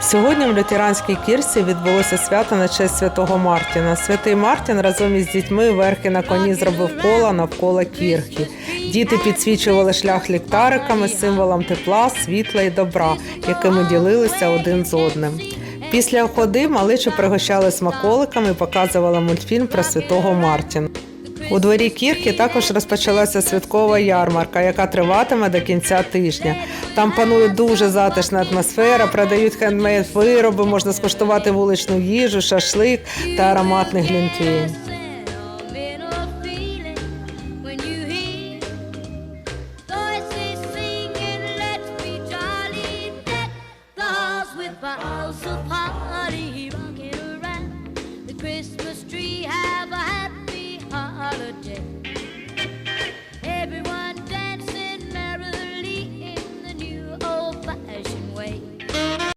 Сьогодні в лютеранській кірці відбулося свято на честь святого Мартіна. Святий Мартін разом із дітьми верхи на коні зробив кола навколо кірки. Діти підсвічували шлях ліхтариками, символом тепла, світла і добра, якими ділилися один з одним. Після ходи малечу пригощали смаколиками і показували мультфільм про святого Мартіна. У дворі кірки також розпочалася святкова ярмарка, яка триватиме до кінця тижня. Там панує дуже затишна атмосфера, продають хендмейд вироби, можна скуштувати вуличну їжу, шашлик та ароматний. When you hear